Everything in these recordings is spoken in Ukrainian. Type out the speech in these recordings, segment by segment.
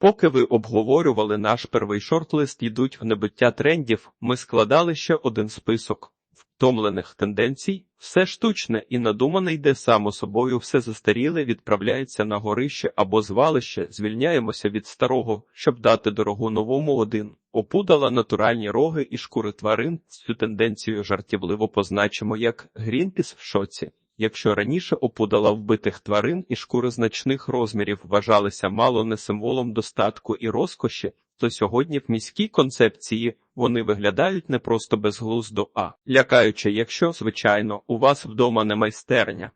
Поки ви обговорювали наш первий шорт-лист «Йдуть в небуття трендів, ми складали ще один список втомлених тенденцій. Все штучне і надумане йде само собою, все застаріле відправляється на горище або звалище, звільняємося від старого, щоб дати дорогу новому один. Опудала натуральні роги і шкури тварин. Цю тенденцію жартівливо позначимо як Грінпіс в шоці. Якщо раніше опудала вбитих тварин і шкури значних розмірів вважалися мало не символом достатку і розкоші, то сьогодні в міській концепції вони виглядають не просто безглуздо, а лякаюче, якщо, звичайно, у вас вдома не майстерня.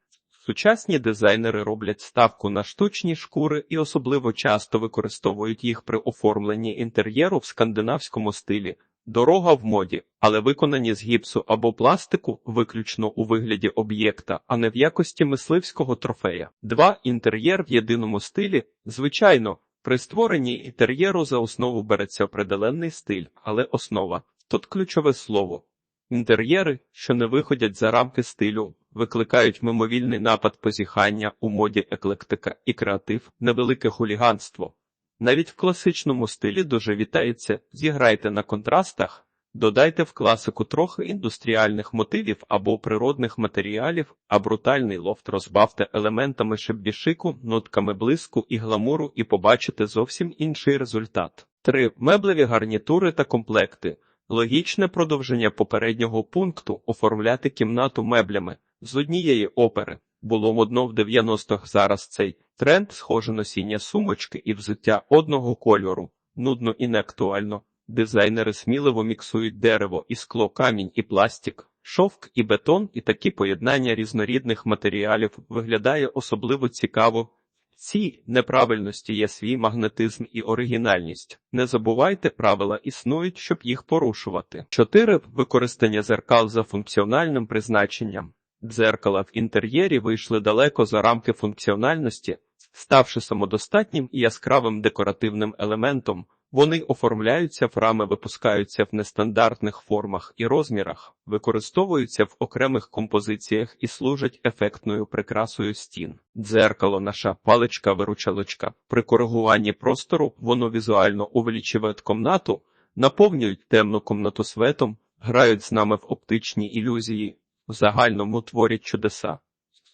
Сучасні дизайнери роблять ставку на штучні шкури і особливо часто використовують їх при оформленні інтер'єру в скандинавському стилі. Дорога в моді, але виконані з гіпсу або пластику виключно у вигляді об'єкта, а не в якості мисливського трофея. Два інтер'єр в єдиному стилі, звичайно, при створенні інтер'єру за основу береться определенний стиль, але основа тут ключове слово. Інтер'єри, що не виходять за рамки стилю, викликають мимовільний напад позіхання у моді еклектика і креатив, невелике хуліганство. Навіть в класичному стилі дуже вітається, зіграйте на контрастах, додайте в класику трохи індустріальних мотивів або природних матеріалів, а брутальний лофт розбавте елементами шеббішику, нотками блиску і гламуру і побачите зовсім інший результат. 3. Меблеві гарнітури та комплекти. Логічне продовження попереднього пункту оформляти кімнату меблями з однієї опери. Було модно в 90-х зараз цей тренд схоже носіння сумочки і взуття одного кольору, нудно і неактуально. Дизайнери сміливо міксують дерево і скло, камінь і пластик, шовк і бетон, і такі поєднання різнорідних матеріалів виглядає особливо цікаво. Ці неправильності є свій магнетизм і оригінальність. Не забувайте, правила існують, щоб їх порушувати. 4. Використання зеркал за функціональним призначенням. Дзеркала в інтер'єрі вийшли далеко за рамки функціональності, ставши самодостатнім і яскравим декоративним елементом. Вони оформляються в рами, випускаються в нестандартних формах і розмірах, використовуються в окремих композиціях і служать ефектною прикрасою стін. Дзеркало, наша паличка-виручалочка. При коригуванні простору воно візуально увеличує комнату, наповнюють темну комнату светом, грають з нами в оптичні ілюзії, в загальному творять чудеса.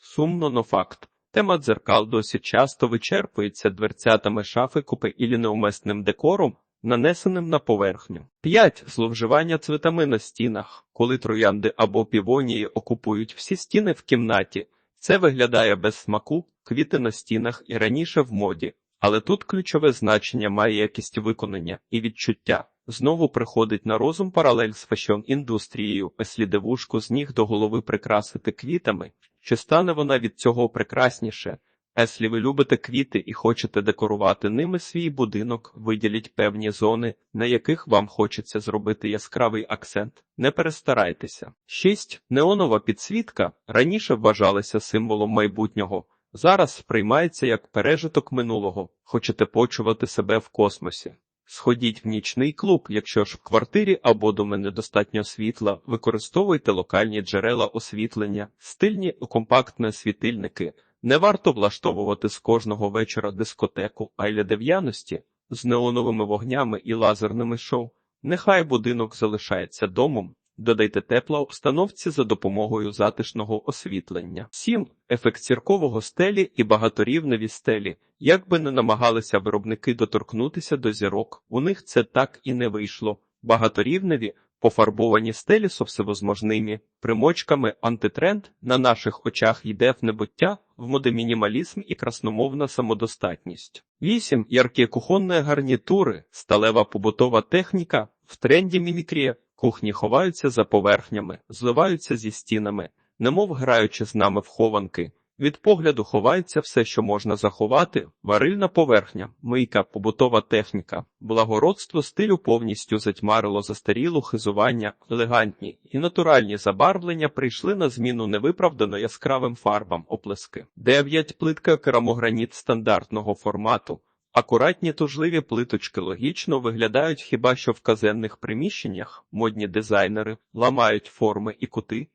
Сумно, но факт. Тема дзеркал досить часто вичерпується дверцятами шафи купи і неумесним декором, нанесеним на поверхню. 5. Зловживання цвітами на стінах. Коли троянди або півонії окупують всі стіни в кімнаті, це виглядає без смаку, квіти на стінах і раніше в моді. Але тут ключове значення має якість виконання і відчуття. Знову приходить на розум паралель з фешон-індустрією, слідевушку з ніг до голови прикрасити квітами, чи стане вона від цього прекрасніше? Еслі ви любите квіти і хочете декорувати ними свій будинок, виділіть певні зони, на яких вам хочеться зробити яскравий акцент. Не перестарайтеся. 6. Неонова підсвітка раніше вважалася символом майбутнього. Зараз сприймається як пережиток минулого. Хочете почувати себе в космосі. Сходіть в нічний клуб, якщо ж в квартирі або дома недостатньо світла, використовуйте локальні джерела освітлення, стильні компактні світильники. Не варто влаштовувати з кожного вечора дискотеку, а й дев'яності з неоновими вогнями і лазерними шоу. Нехай будинок залишається домом. Додайте тепла обстановці за допомогою затишного освітлення. 7. ефект ціркового стелі і багаторівневі стелі. Як би не намагалися виробники доторкнутися до зірок, у них це так і не вийшло. Багаторівневі, пофарбовані стелі з всевозможними примочками антитренд на наших очах йде в небуття, в моди мінімалізм і красномовна самодостатність. 8. яркі кухонні гарнітури, сталева побутова техніка, в тренді мімікрія. Кухні ховаються за поверхнями, зливаються зі стінами, немов граючи з нами в хованки. Від погляду ховається все, що можна заховати, варильна поверхня, мийка, побутова техніка, благородство стилю повністю затьмарило застарілу хизування, елегантні і натуральні забарвлення прийшли на зміну невиправдано яскравим фарбам оплески. 9. плитка керамограніт стандартного формату. Акуратні тужливі плиточки логічно виглядають хіба що в казенних приміщеннях модні дизайнери ламають форми і кути,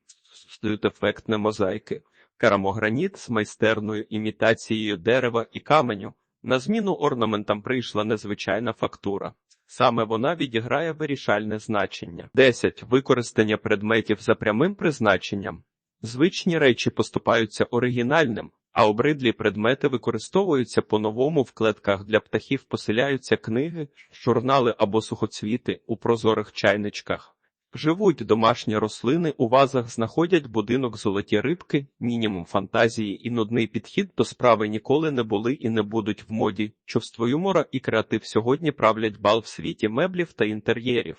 стають ефектні мозаїки, керамограніт з майстерною імітацією дерева і каменю, На зміну орнаментам прийшла незвичайна фактура. Саме вона відіграє вирішальне значення. 10. Використання предметів за прямим призначенням. Звичні речі поступаються оригінальним, а обридлі предмети використовуються по-новому в клетках для птахів поселяються книги, журнали або сухоцвіти у прозорих чайничках. Живуть домашні рослини, у вазах знаходять будинок золоті рибки, мінімум фантазії і нудний підхід до справи ніколи не були і не будуть в моді. Чувство юмора і креатив сьогодні правлять бал в світі меблів та інтер'єрів.